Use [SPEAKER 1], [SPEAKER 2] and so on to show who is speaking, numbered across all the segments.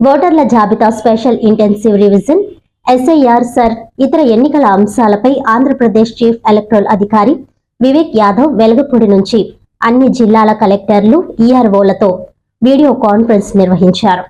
[SPEAKER 1] ఓటర్ల జాబితా special intensive revision SIR SIR ఇతర ఎన్నికల అంశాలపై ఆంధ్రప్రదేశ్ చీఫ్ ఎలక్టరల్ అధికారి వివేక్ యాదవ్ వెలగపూడి నుంచి అన్ని జిల్లాల కలెక్టర్లు ఈఆర్ఓలతో వీడియో కాన్ఫరెన్స్ నిర్వహించారు.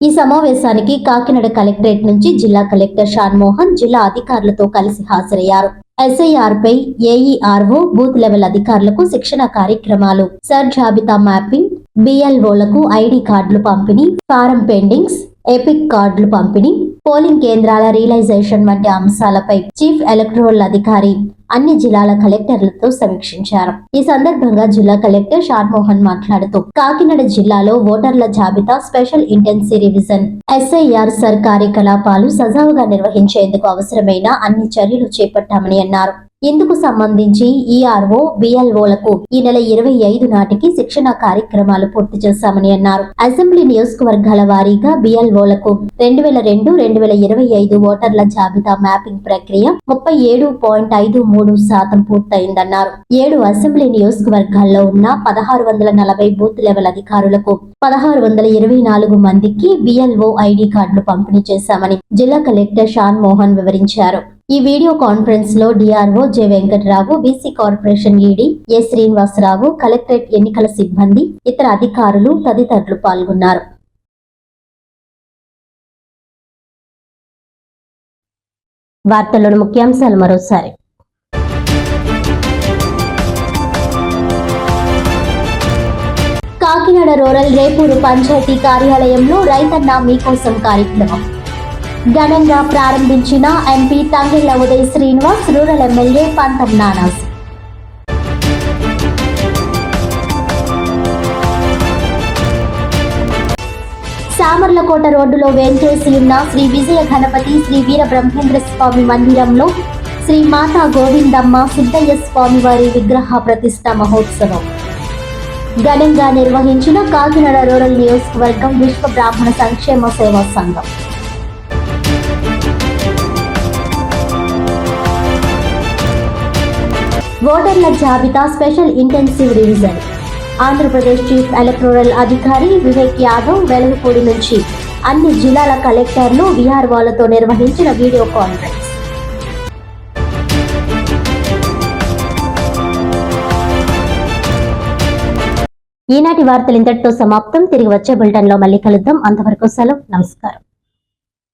[SPEAKER 1] ఈ సమావేశానికి కాకినాడ కలెక్టరేట్ నుంచి జిల్లా కలెక్టర్ షాన్మోహన్ జిల్లా అధికారులతో కలిసి హాజరయ్యారు. ఎస్ఐఆర్ పై ఏఈఆర్ఓ బూత్ లెవెల్ అధికారులకు శిక్షణ కార్యక్రమాలు సర్ జాబితా మ్యాపింగ్ బిఎల్ఓలకు ఐడి కార్డులు పంపిణీ ఫారం పెండింగ్స్ ఎపిక్ కార్డులు పంపిణీ పోలింగ్ కేంద్రాల రియలైజేషన్ వంటి అంశాలపై చీఫ్ ఎలక్టోరల్ అధికారి అన్ని జిల్లాల కలెక్టర్లతో సమీక్షించారు. ఈ సందర్భంగా జిల్లా కలెక్టర్ షార్మోహన్ మాట్లాడుతూ కాకినాడ జిల్లాలో ఓటర్ల జాబితా special intensive revision SIR SIR కార్యకలాపాలు సజావుగా నిర్వహించేందుకు అవసరమైన అన్ని చర్యలు చేపట్టామని అన్నారు. ఇందుకు సంబంధించి ఈఆర్ఓ బిఎల్ఓలకు ఈ నెల ఇరవై ఐదు నాటికి శిక్షణ కార్యక్రమాలు పూర్తి చేశామని అన్నారు. అసెంబ్లీ నియోజకవర్గాల వారీగా బిఎల్ఓలకు రెండు వేల రెండు రెండు వేల ఇరవై ఐదు ఓటర్ల జాబితా మ్యాపింగ్ ప్రక్రియ ముప్పై ఏడు పాయింట్ ఐదు మూడు శాతం పూర్తయిందన్నారు. ఏడు అసెంబ్లీ నియోజకవర్గాల్లో ఉన్న పదహారు వందల నలభై బూత్ లెవెల్ అధికారులకు పదహారు వందల ఇరవై నాలుగు మందికి బిఎల్ఓ ఐడి కార్డులు పంపిణీ చేశామని జిల్లా కలెక్టర్ షాన్ మోహన్ వివరించారు. ఈ వీడియో కాన్ఫరెన్స్లో DRO J Venkatarao BC corporation ED A Srinivasarao collectorate ఎన్నికల సిబ్బంది ఇతర అధికారులు తదితరులు పాల్గొన్నారు. వార్తల్లోని ముఖ్యాంశాలు మరోసారి. కాకినాడ రూరల్ రేపూరు పంచాయతీ కార్యాలయంలో రైతన్న మీకోసం కార్యక్రమం. ఘనంగా ప్రారంభించిన MP Thangilla Uday Srinivas rural MLA Pantham నానాస్ Samarlakota రోడ్డులో వేంచేసి ఉన్న శ్రీ విజయ గణపతి శ్రీ వీర బ్రహ్మేంద్ర స్వామి మందిరంలో శ్రీ మాతా గోవిందమ్మ సిద్ధయ్య స్వామి వారి విగ్రహ ప్రతిష్ట మహోత్సవం. ఘనంగా నిర్వహించిన కాకినాడ రూరల్ నియోజకవర్గం విశ్వ బ్రాహ్మణ సంక్షేమ సేవా సంఘం. ఓటర్ల జాబితా special intensive revision. Andhra Pradesh chief electoral అధికారి వివేక్ యాదవ్ వెలగపూడి నుంచి అన్ని జిల్లాల కలెక్టర్లు విఆర్ఓలతో నిర్వహించిన వీడియో కాన్ఫరెన్స్. ఈనాటి వార్తలు ఇంతటితో సమాప్తం. తిరిగి వచ్చే బులెటిన్లో మళ్ళీ కలుద్దాం. అంతవరకు సెలవు. నమస్కారం.